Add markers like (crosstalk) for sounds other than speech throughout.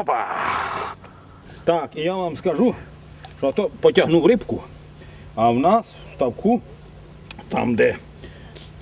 Опа! Так, і я вам скажу, що то потягнув рибку, а в нас в ставку, там, де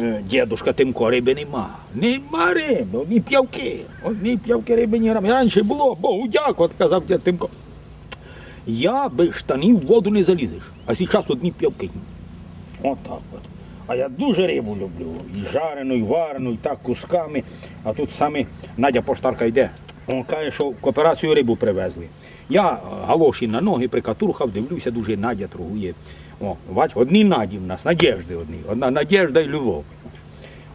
е, дідушка Тимко риби нема. Нема риби, одні п'явки. Одні п'явки риби ні грам. Раніше було, Богу дякувати, казав дід Тимко. Я без штанів в воду не залізеш, а зараз одні п'явки. Отак от. А я дуже рибу люблю. І жарену, і варену, і так кусками. А тут саме Надя поштарка йде. Він каже, що кооперацію рибу привезли. Я е, галоші на ноги прикатурхав, дивлюся, дуже Надя торгує. О, бач, одні Наді в нас, Надєжди одні. Одна Надєжда і Любов.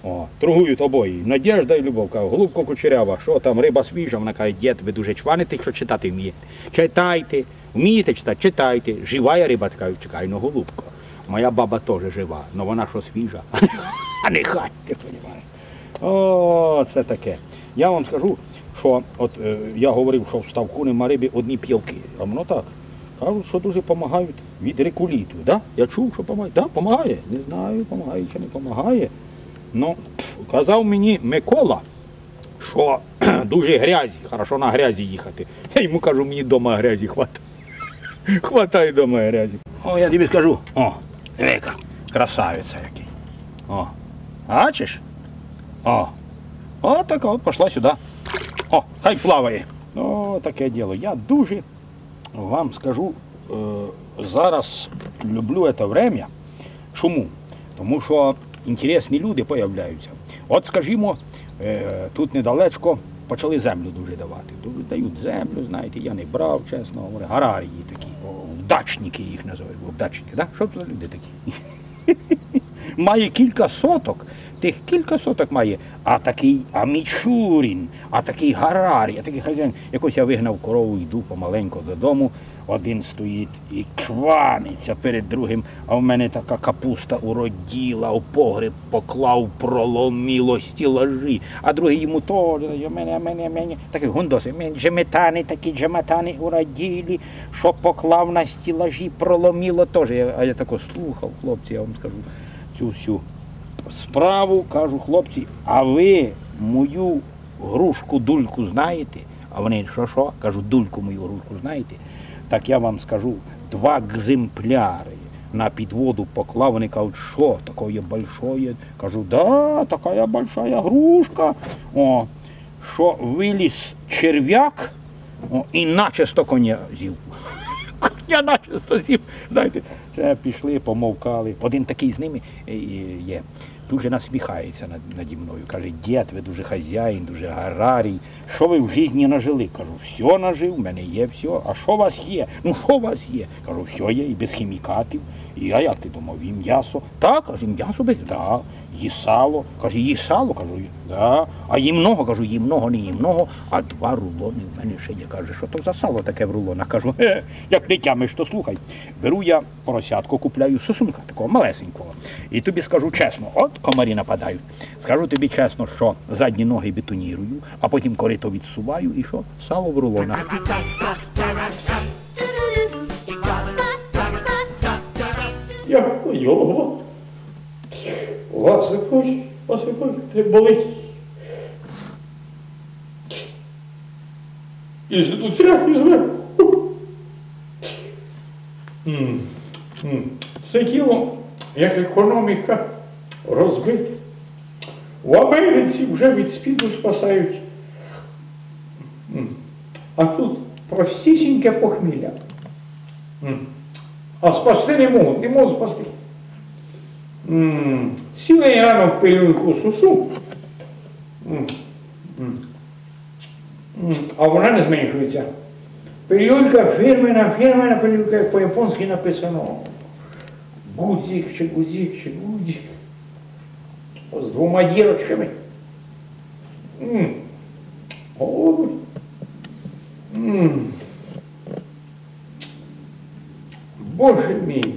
О, торгують обоє. Надєжда і Любов. Кажу, голубко кучерява, що там, риба свіжа? Вона каже, дід, ви дуже чваните, що читати вмієте. Читайте, вмієте читати, читайте. Жива риба така, чекай, ну голубко. Моя баба теж жива, але вона що свіжа, (laughs) а не хатьте, розумієш. О, це таке. Я вам скажу, що от е, я говорив, що в ставку нема риби одні п'явки. А воно так. Кажуть, що дуже допомагають від рекуліту. Да? Я чув, що допомагає. Да, допомагає. Не знаю, допомагає чи не допомагає. Ну, казав мені Микола, що (clears throat) дуже грязі, хорошо на грязі їхати. Я йому кажу, мені вдома грязі хватає. (laughs) Хватає вдома грязі. О, я тобі скажу. О, Вика, красавиця який. О, бачиш? О, о, така от пішла сюди. О, хай плаває. О, таке діло. Я дуже вам скажу, е, зараз люблю це время. Чому? Тому що інтересні люди появляються. От, скажімо, е, тут недалечко почали землю дуже давати. Дають землю, знаєте, я не брав, чесно говоря. Гарарії такі, вдачники їх називають. Вдачники, да? Що це за люди такі? (laughs) має кілька соток, тих кілька соток має, а такий а Мічурін, а такий Гарарі, а такий хазяїн. Якось я вигнав корову, йду помаленько додому. Один стоїть і чваниться перед другим, а в мене така капуста уроділа, у погреб поклав, проломіло стілажі, а другий йому теж, а мене, а мене, а мене. Такий гундоси, «Мен джеметани, такі джеметани уроділі, що поклав на стілажі, проломіло теж. А я тако слухав, хлопці, я вам скажу цю всю справу, кажу, хлопці, а ви мою грушку дульку знаєте? А вони, що що? Кажу, дульку мою грушку знаєте? Так я вам скажу, два екземпляри на підводу поклав, вони кажуть, що таке большое? Кажу, да, така большая грушка. О, що виліз черв'як о, і начисто коня з'їв. Коня начисто з'їв. Знаєте, це пішли, помовкали. Один такий з ними е, є. Дуже насміхається над, наді мною. Каже, дід, ви дуже хазяїн, дуже гарарій. Що ви в житті нажили? Кажу, все нажив, в мене є все. А що у вас є? Ну що у вас є? Кажу, все є, і без хімікатів. І а як ти думав, і м'ясо? Так, каже, м'ясо без, да. Є сало. Каже, є сало, кажу, да. А їм много, кажу, їм много, не їм много, а два рулони в мене ще є. Каже, що то за сало таке в рулонах? Кажу, «Е, як не тямиш, то слухай. Беру я поросятку, купляю сосунка такого малесенького. І тобі скажу чесно, от комарі нападають. Скажу тобі чесно, що задні ноги бетонірую, а потім корито відсуваю і що? Сало в рулонах. Я голова. Васипай, Васипай, не болить. І звідуця, і м. Це тіло, як економіка, розбите. В Америці вже від спіду спасають. М. А тут простісіньке похмілля. М. А спасти не можуть, не можуть спасти. М, Цілий ранок пилюнку сусу, М, м. М, а вона не зменшується. Пилюлька фірмена, фірмена пилюлька, як по-японськи написано. Гудзик чи гудзик чи гудзик. З двома дірочками. Боже мій,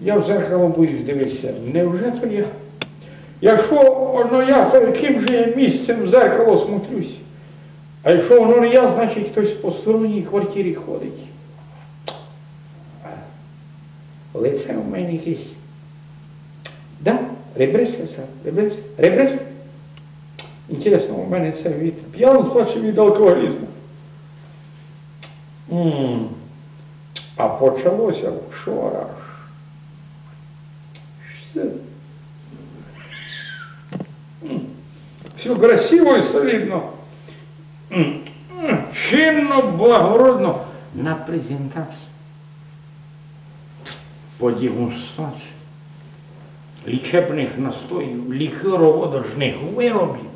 я в зеркало боюсь дивитися. Невже то я? Якщо воно я, то яким же я місцем в зеркало смотрюсь? А якщо воно не я, значить хтось по сторонній квартирі ходить. Лице у мене якесь. Да, ребристе це, ребристе, ребристе. Інтересно, у мене це від п'янства чи від алкоголізму. М. А почалося вчора ж. Все. Красиво і солідно. М. М. Чинно, благородно. На презентацію. По дегустації лічебних настоїв, ліхероводожних виробів.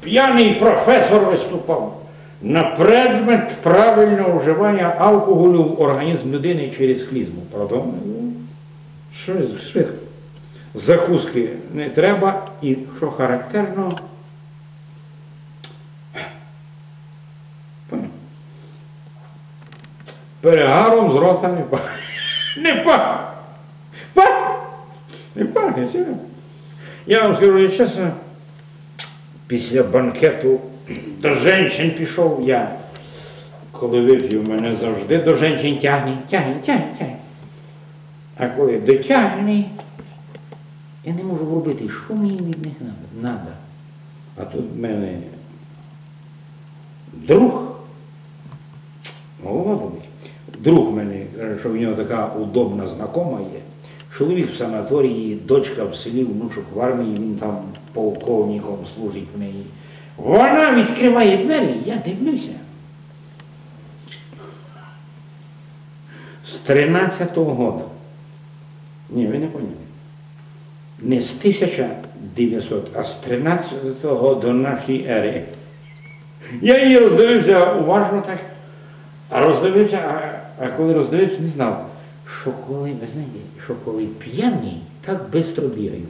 П'яний професор виступав на предмет правильного вживання алкоголю в організм людини через клізму. Правда? Що швидко. Закуски не треба і що характерно. Перегаром з рота не пахне. (laughs) Не пахне. Пахне. Не пахне, серйозно. Я вам скажу, я чесно, після банкету до жінчин пішов я. Коли вип'ю, мене завжди до жінчин тягне, тягне, тягне, тягне. А коли дотягне, я не можу робити, що мені від них треба. А тут в мене друг, молодий, друг мене що в нього така удобна знакома є. Чоловік в санаторії, дочка в селі, внучок в армії, він там полковником служить в неї. Вона відкриває двері, я дивлюся. З 13-го года. Ні, ви не поняли. Не з 1900, а з 13-го до нашої ери. Я її роздивився уважно так, а роздивився, а, а коли роздивився, не знав, що коли, ви знаєте, що коли п'яний, так швидко бігаю.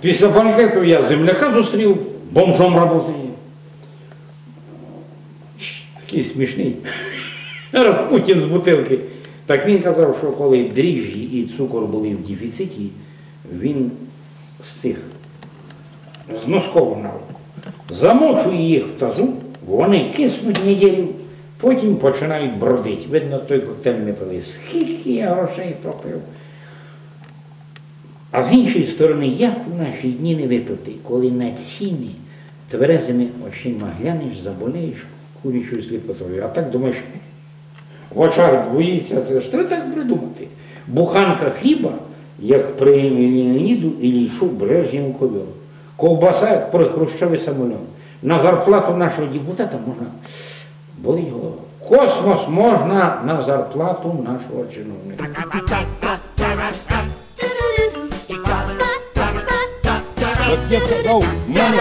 Після банкету я земляка зустрів, бомжом працює. Такий смішний. Распутін з бутилки. Так він казав, що коли дріжджі і цукор були в дефіциті, він з цих з носков нав. Замочує їх в тазу, вони киснуть неділю, потім починають бродити. Видно, той коктейль не пили. Скільки я грошей пропив. А з іншої сторони, як у наші дні не випити, коли на ціни тверезими очима глянеш, заболеєш курячою сліпотою. А так думаєш, в очах двоїться, це ж треба так придумати. Буханка хліба, як при Леоніду Іллічу Брежнєву ковер. Ковбаса, як при Хрущові самольон. На зарплату нашого депутата можна болить голова. Космос можна на зарплату нашого чиновника.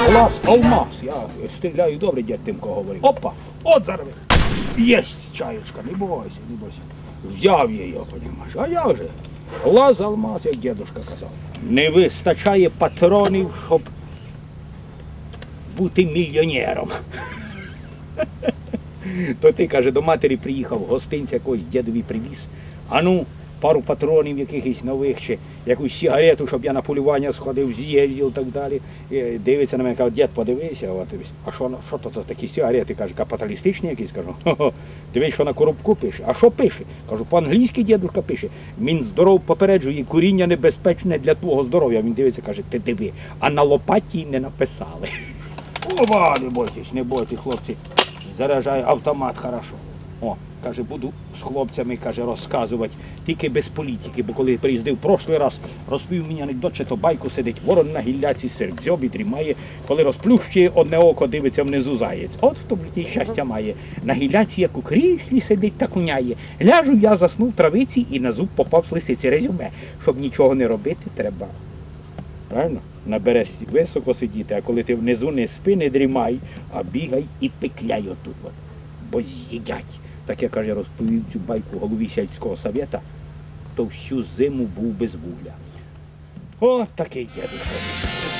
Глаз алмаз. Я стріляю добре, дід Тимко говорив. Опа, от зараз. Єсть чаєчка, не бойся, не бойся. Взяв я його, понімаєш. А я вже. Глаз алмаз, як дідушка казав. Не вистачає патронів, щоб бути мільйонером. То ти, каже, до матері приїхав, гостинця якогось дідові привіз. А ну, пару патронів якихось нових, чи якусь сигарету, щоб я на полювання сходив, з'їздив і так далі. І дивиться на мене, каже, дід, подивися, от, а що, що то за такі сигарети? Каже, капіталістичні якісь, кажу. «Хо-хо, Дивись, що на коробку пише. А що пише? Кажу, по-англійськи дідушка пише. Він здоров попереджує, куріння небезпечне для твого здоров'я. Він дивиться, каже, ти диви, а на лопаті не написали. Ова, не бойтесь, не бойтесь, хлопці. Заряджає автомат хорошо. О, каже, буду з хлопцями каже, розказувати, тільки без політики, бо коли приїздив прошлий раз, розповів мені анекдот, чи то байку сидить ворон на гілляці, серед дзьобі дрімає, коли розплющує одне око, дивиться внизу заєць. От хто в щастя має. На гілляці, як у кріслі сидить та куняє. Ляжу я, заснув травиці і на зуб попав з лисиці резюме. Щоб нічого не робити, треба Правильно? На березі високо сидіти, а коли ти внизу не спи, не дрімай, а бігай і пекляй отут. От. Бо з'їдять. Так я каже, розповів цю байку голові сільського совєта, то всю зиму був без вугля. О, такий дядечко.